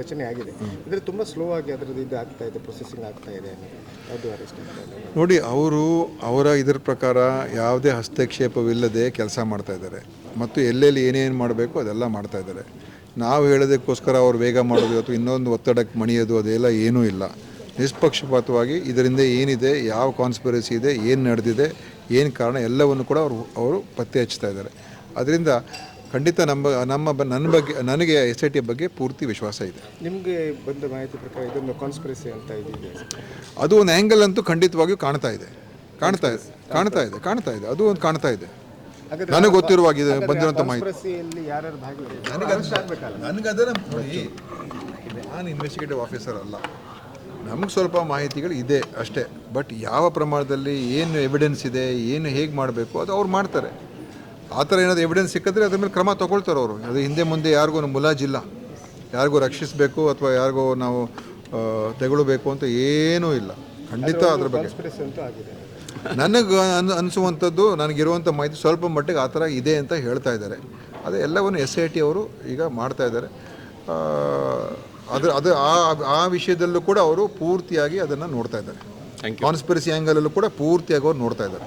ರಚನೆ ಆಗಿದೆ. ಅಂದರೆ ತುಂಬ ಸ್ಲೋ ಆಗಿ ಅದರದ್ದು ಇದು ಆಗ್ತಾ ಇದೆ ಪ್ರೊಸೆಸಿಂಗ್ ಆಗ್ತಾ ಇದೆ ಅದು ನೋಡಿ, ಅವರು ಅವರ ಇದರ ಪ್ರಕಾರ ಯಾವುದೇ ಹಸ್ತಕ್ಷೇಪವಿಲ್ಲದೆ ಕೆಲಸ ಮಾಡ್ತಾ ಇದ್ದಾರೆ. ಮತ್ತು ಎಲ್ಲೆಲ್ಲಿ ಏನೇನು ಮಾಡಬೇಕು ಅದೆಲ್ಲ ಮಾಡ್ತಾ ಇದ್ದಾರೆ. ನಾವು ಹೇಳೋದಕ್ಕೋಸ್ಕರ ಅವ್ರು ವೇಗ ಮಾಡೋದು, ಅಥವಾ ಇನ್ನೊಂದು ಒತ್ತಡಕ್ಕೆ ಮಣಿಯೋದು, ಅದೆಲ್ಲ ಏನೂ ಇಲ್ಲ. ನಿಷ್ಪಕ್ಷಪಾತವಾಗಿ ಇದರಿಂದ ಏನಿದೆ, ಯಾವ ಕಾನ್ಸ್ಪಿರಸಿ ಇದೆ, ಏನು ನಡೆದಿದೆ, ಏನು ಕಾರಣ, ಎಲ್ಲವನ್ನು ಕೂಡ ಅವರು ಅವರು ಪತ್ತೆ ಹಚ್ತಾ ಇದ್ದಾರೆ. ಅದರಿಂದ ಖಂಡಿತ ನಮ್ಮ ನಮ್ಮ ಬ- ನನ್ನ ಬಗ್ಗೆ ನನಗೆ ಎಸ್ ಐ ಟಿ ಬಗ್ಗೆ ಪೂರ್ತಿ ವಿಶ್ವಾಸ ಇದೆ. ನಿಮಗೆ ಬಂದ ಮಾಹಿತಿ ಪ್ರಕಾರ ಇದೊಂದು ಕಾನ್ಸ್ಪಿರಸಿ ಅಂತ ಇದಿದೆ. ಅದು ಒಂದು ಆ್ಯಂಗಲ್ ಅಂತೂ ಖಂಡಿತವಾಗಿಯೂ ಕಾಣ್ತಾ ಇದೆ. ಕಾಣ್ತಾ ಇದೆ ಕಾಣ್ತಾ ಇದೆ ಕಾಣ್ತಾ ಇದೆ ಅದು ಒಂದು ಕಾಣ್ತಾ ಇದೆ. ನನಗೆ ಮಾಹಿತಿ. ಕಾನ್ಸ್ಪಿರಸಿಯಲ್ಲಿ ಯಾರ್ಯಾರು ಭಾಗಿಯಾಗಿದ್ದಾರೆ ಅರೆಸ್ಟ್ ಆಗಬೇಕಲ್ಲ. ನನಗೆ ನಾನು ಇನ್ವೆಸ್ಟಿಗೇಟಿವ್ ಆಫೀಸರ್ ಅಲ್ಲ. ನಮಗೆ ಸ್ವಲ್ಪ ಮಾಹಿತಿಗಳು ಇದೆ ಅಷ್ಟೇ. ಬಟ್ ಯಾವ ಪ್ರಮಾಣದಲ್ಲಿ ಏನು ಎವಿಡೆನ್ಸ್ ಇದೆ ಏನು ಹೇಗೆ ಮಾಡಬೇಕು ಅದು ಅವ್ರು ಮಾಡ್ತಾರೆ. ಆ ಥರ ಏನಾದರೂ ಎವಿಡೆನ್ಸ್ ಸಿಕ್ಕಿದ್ರೆ ಅದ್ರ ಮೇಲೆ ಕ್ರಮ ತೊಗೊಳ್ತಾರೆ ಅವರು. ಅದು ಹಿಂದೆ ಮುಂದೆ ಯಾರಿಗೂ ಮುಲಾಜಿಲ್ಲ. ಯಾರಿಗೂ ರಕ್ಷಿಸಬೇಕು ಅಥವಾ ಯಾರಿಗೋ ನಾವು ತೆಗೊಳ್ಬೇಕು ಅಂತ ಏನೂ ಇಲ್ಲ. ಖಂಡಿತ ಅದ್ರ ಬಗ್ಗೆ. ಕಾನ್ಸ್ಪಿರಸಿ ಅಂತೂ ಆಗಿದೆ. ನನಗೆ ಅನ್ ಅನಿಸುವಂಥದ್ದು ನನಗಿರುವಂಥ ಮಾಹಿತಿ ಸ್ವಲ್ಪ ಮಟ್ಟಿಗೆ ಆ ಥರ ಇದೆ ಅಂತ ಹೇಳ್ತಾ ಇದ್ದಾರೆ. ಅದು ಎಲ್ಲವನ್ನು ಎಸ್ ಐ ಟಿ ಅವರು ಈಗ ಮಾಡ್ತಾ ಇದ್ದಾರೆ. ಆ, ಅದು ಅದು ಆ ಆ ವಿಷಯದಲ್ಲೂ ಕೂಡ ಅವರು ಪೂರ್ತಿಯಾಗಿ ಅದನ್ನು ನೋಡ್ತಾ ಇದ್ದಾರೆ. ಕಾನ್ಸ್ಪಿರಸಿ ಆ್ಯಂಗಲಲ್ಲೂ ಕೂಡ ಪೂರ್ತಿಯಾಗಿ ಅವ್ರು ನೋಡ್ತಾ ಇದ್ದಾರೆ.